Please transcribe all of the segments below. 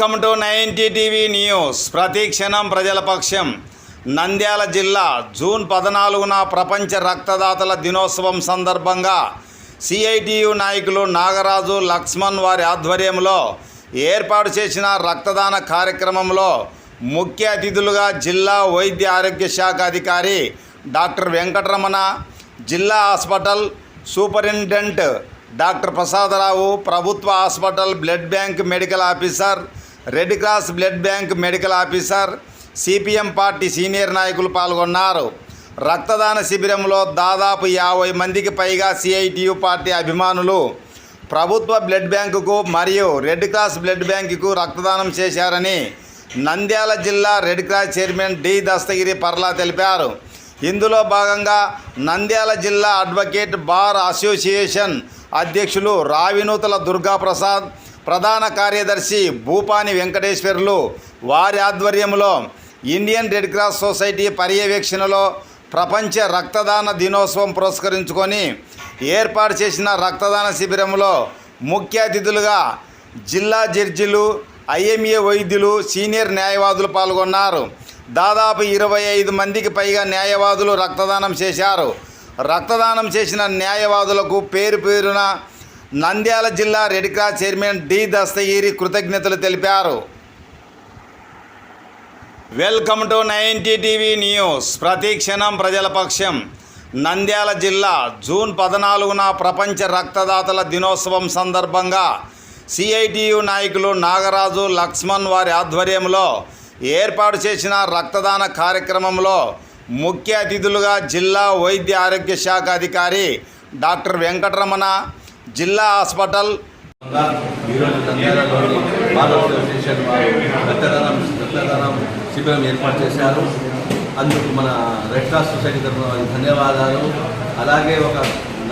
Welcome to ninety TV news ప్రతిక్షణం ప్రజల పక్షం. నంద్యాల జిల్లా జూన్ పద్నాలుగున ప్రపంచ రక్తదాతల దినోత్సవం సందర్భంగా సిఐటియు నాయకులు నాగరాజు లక్ష్మణ్ వారి ఆధ్వర్యంలో ఏర్పాటు చేసిన రక్తదాన కార్యక్రమంలో ముఖ్య అతిథులుగా జిల్లా వైద్య ఆరోగ్య శాఖ అధికారి డాక్టర్ వెంకటరమణ జిల్లా హాస్పిటల్ సూపరింటెండెంట్ డాక్టర్ ప్రసాదరావు ప్రభుత్వ hospital blood bank medical officer red cross blood bank medical officer CPM party senior నాయకులు పాల్గొన్నారు. రక్తదాన శిబిరంలో దాదాపు యాభై మందికి పైగా సిఐటియు పార్టీ అభిమానులు ప్రభుత్వ బ్లడ్ బ్యాంకుకు మరియు రెడ్ క్రాస్ బ్లడ్ బ్యాంకుకు రక్తదానం చేశారని నంద్యాల జిల్లా red cross chairman D Dastagiri Parla తెలిపారు. ఇందులో భాగంగా నంద్యాల జిల్లా అడ్వకేట్ బార్ అసోసియేషన్ అధ్యక్షులు రావినూతల దుర్గాప్రసాద్ ప్రధాన కార్యదర్శి భూపాని వెంకటేశ్వర్లు వారి ఆధ్వర్యంలో ఇండియన్ రెడ్ క్రాస్ సొసైటీ పర్యవేక్షణలో ప్రపంచ రక్తదాన దినోత్సవం పురస్కరించుకొని ఏర్పాటు చేసిన రక్తదాన శిబిరంలో ముఖ్య అతిథులుగా జిల్లా జడ్జిలు ఐఎంఏ వైద్యులు సీనియర్ న్యాయవాదులు పాల్గొన్నారు. దాదాపు ఇరవై ఐదు మందికి పైగా న్యాయవాదులు రక్తదానం చేశారు. రక్తదానం చేసిన న్యాయవాదులకు పేరు పేరున నంద్యాల జిల్లా red cross chairman D Dastagiri కృతజ్ఞతలు తెలిపారు. Welcome to ninety TV news. ప్రతిక్షణం ప్రజల పక్షం. నంద్యాల జిల్లా జూన్ పద్నాలుగున ప్రపంచ రక్తదాతల దినోత్సవం సందర్భంగా సిఐటియు నాయకులు నాగరాజు లక్ష్మణ్ వారి ఆధ్వర్యంలో ఏర్పాటు చేసిన రక్తదాన కార్యక్రమంలో ముఖ్య అతిథులుగా జిల్లా వైద్య ఆరోగ్య శాఖ అధికారి డాక్టర్ వెంకటరమణ జిల్లా హాస్పిటల్. శిబిరం ఏర్పాటు చేశారు అందుకు మన రెడ్ క్రాస్ సొసైటీ తరఫున ధన్యవాదాలు. అలాగే ఒక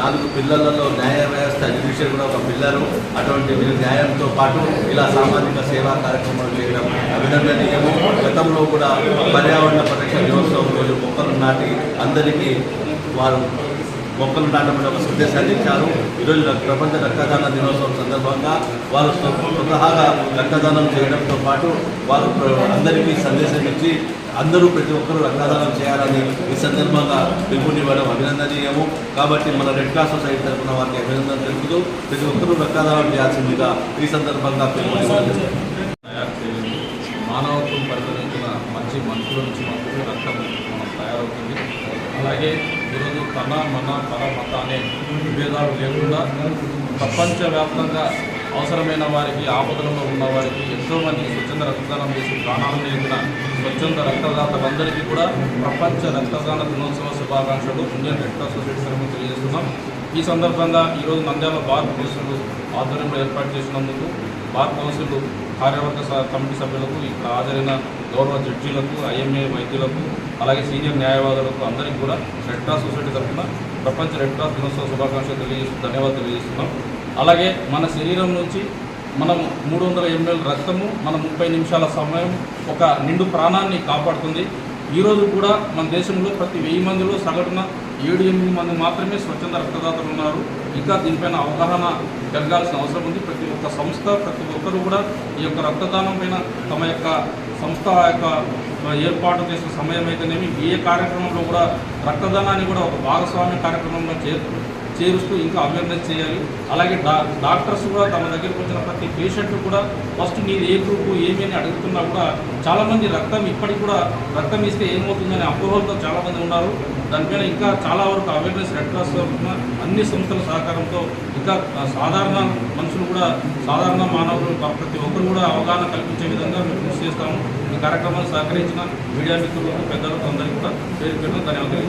నాలుగు పిల్లలలో న్యాయ వ్యవస్థ జ్యుడిషియల్ కూడా ఒక పిల్లలు. అటువంటి వీరి న్యాయంతో పాటు ఇలా సామాజిక సేవా కార్యక్రమాలు చేయడం అభినందనీయము. గతంలో కూడా పర్యావరణ పరిరక్షణ దినోత్సవం రోజు మొక్కలు నాటి అందరికీ వారు మొక్కలు నాటమని ఒక సందేశాన్ని ఇచ్చారు. ఈరోజు ప్రపంచ రక్తదాన దినోత్సవం సందర్భంగా వారు స్వతహాగా రక్తదానం చేయడంతో పాటు వారు అందరికీ సందేశం ఇచ్చి అందరూ ప్రతి ఒక్కరూ రక్తదానం చేయాలని ఈ సందర్భంగా పిలుపునివ్వడం అభినందనీయము. కాబట్టి మన రెడ్ క్రాస్ సొసైటీ తరఫున వారికి అభినందన తెలుపుతూ ప్రతి ఒక్కరూ రక్తదానం చేయాల్సిందిగా ఈ సందర్భంగా పిలుపునివ్వడం మానవత్వం పరిగణించిన నుంచి మనుషుల నుంచి మనకు రక్తం మనం తయారవుతుంది. అలాగే ఈరోజు తన మన పర మత అనే విభేదాలు లేకుండా ప్రపంచవ్యాప్తంగా అవసరమైన వారికి ఆపదలలో ఉన్న వారికి ఎంతోమంది స్వచ్ఛంద రక్తదానం చేసి ప్రాణాలను ఎదిగిన స్వచ్ఛంద రక్తదాతలందరికీ కూడా ప్రపంచ రక్తదాన దినోత్సవ శుభాకాంక్షలు ఇండియన్ రెడ్ క్రాస్ సొసైటీ తరఫున తెలియజేస్తున్నాం. ఈ సందర్భంగా ఈరోజు నంద్యాల బార్ పోలీసులు ఆధ్వర్యంలో ఏర్పాటు చేసినందుకు బార్ కౌన్సిల్ కార్యవర్గ కమిటీ సభ్యులకు ఇక్కడ హాజరైన గౌరవ జడ్జీలకు ఐఎంఏ వైద్యులకు అలాగే సీనియర్ న్యాయవాదులకు అందరికీ కూడా రెడ్ క్రాస్ సొసైటీ తరఫున ప్రపంచ రెడ్ క్రాస్ దినోత్సవ శుభాకాంక్షలు తెలియజేస్తూ ధన్యవాదాలు తెలియజేస్తున్నాం. అలాగే మన శరీరం నుంచి మనం మూడు వందల ఎంఎల్ రక్తము మన ముప్పై నిమిషాల సమయం ఒక నిండు ప్రాణాన్ని కాపాడుతుంది. ఈరోజు కూడా మన దేశంలో ప్రతి వెయ్యి మందిలో సగటున ఏడు ఎనిమిది మంది మాత్రమే స్వచ్ఛంద రక్తదాతలు ఉన్నారు. ఇంకా దీనిపైన అవగాహన పెరగాల్సిన అవసరం ఉంది. ప్రతి ఒక్క సంస్థ ప్రతి ఒక్కరూ కూడా ఈ యొక్క రక్తదానం పైన తమ యొక్క సంస్థ యొక్క ఏర్పాటు చేసిన సమయం అయితేనేమి ఏ కార్యక్రమంలో కూడా రక్తదానాన్ని కూడా ఒక భాగస్వామ్య కార్యక్రమంలో చేరు చేరుస్తూ ఇంకా అవేర్నెస్ చేయాలి. అలాగే డా డాక్టర్స్ కూడా తమ దగ్గరికి వచ్చిన ప్రతి పేషెంట్ కూడా ఫస్ట్ నీది ఏ గ్రూపు ఏమి అని అడుగుతున్నా కూడా చాలామంది రక్తం ఇప్పటికి కూడా రక్తం ఇస్తే ఏమవుతుందని అపోహలతో చాలామంది ఉన్నారు. దానిపైన ఇంకా చాలా వరకు అవేర్నెస్ రెడ్ క్రాస్ అన్ని సంస్థల సహకారంతో ఇంకా సాధారణ మనుషులు కూడా సాధారణ మానవులు ప్రతి ఒక్కరు కూడా అవగాహన కల్పించే విధంగా మేము కృషి చేస్తాము. ఈ కార్యక్రమాన్ని సహకరించిన మీడియా మిత్రులకు పెద్దలకు అందరికీ కూడా పేరు పెట్టడం ధన్యవాదాలు